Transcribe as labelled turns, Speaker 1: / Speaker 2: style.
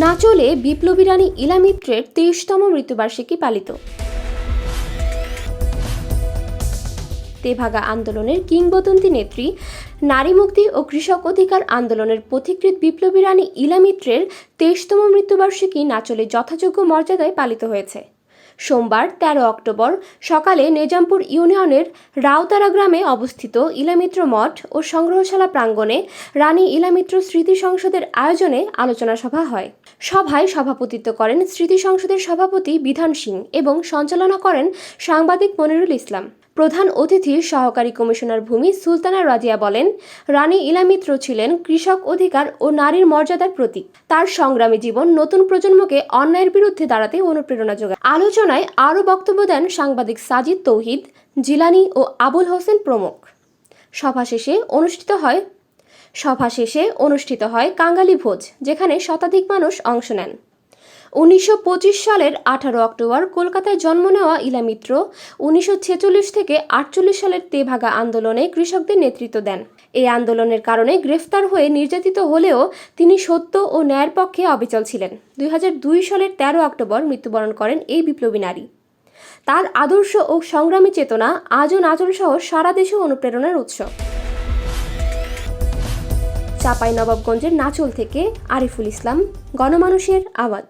Speaker 1: নাচলে বিপ্লবী রানী ইলা মিত্রের তেইশতম মৃত্যুবার্ষিকী পালিত। তেভাগা আন্দোলনের কিংবদন্তি নেত্রী নারী মুক্তি ও কৃষক অধিকার আন্দোলনের পথিকৃৎ বিপ্লবী রানী ইলা মিত্রের তেইশতম মৃত্যুবার্ষিকী নাচলে যথাযোগ্য মর্যাদায় পালিত হয়েছে। সোমবার তেরো অক্টোবর সকালে নেজামপুর ইউনিয়নের রাউতারা গ্রামে অবস্থিত ইলামিত্র মঠ ও সংগ্রহশালা প্রাঙ্গণে রানী ইলামিত্র স্মৃতি সংসদের আয়োজনে আলোচনা সভা হয়। সভায় সভাপতিত্ব করেন স্মৃতি সংসদের সভাপতি বিধান সিং এবং সঞ্চালনা করেন সাংবাদিক মনিরুল ইসলাম। প্রধান অতিথি সহকারী কমিশনার ভূমি সুলতানা রাজিয়া বলেন, রানী ইলামিত্র ছিলেন কৃষক অধিকার ও নারীর মর্যাদার প্রতীক। তার সংগ্রামী জীবন নতুন প্রজন্মকে অন্যায়ের বিরুদ্ধে দাঁড়াতে অনুপ্রেরণা যোগায়। আলোচনায় আরও বক্তব্য দেন সাংবাদিক সাজিদ তৌহিদ, জিলানি ও আবুল হোসেন প্রমুখ। সভা শেষে অনুষ্ঠিত হয়, সভা শেষে অনুষ্ঠিত হয় কাঙ্গালি ভোজ, যেখানে শতাধিক মানুষ অংশ নেন। উনিশশো পঁচিশ সালের আঠারো অক্টোবর কলকাতায় জন্ম নেওয়া ইলা মিত্র উনিশশো ছেচল্লিশ থেকে আটচল্লিশ সালের তেভাগা আন্দোলনে কৃষকদের নেতৃত্ব দেন। এই আন্দোলনের কারণে গ্রেফতার হয়ে নির্যাতিত হলেও তিনি সত্য ও ন্যায়ের পক্ষে অবিচল ছিলেন। দুই হাজার দুই সালের তেরো অক্টোবর মৃত্যুবরণ করেন এই বিপ্লবী নারী। তার আদর্শ ও সংগ্রামী চেতনা আজও নাচল সহ সারা দেশে অনুপ্রেরণার উৎস। চাঁপাই নবাবগঞ্জের নাচল থেকে আরিফুল ইসলাম, গণমানুষের আওয়াজ।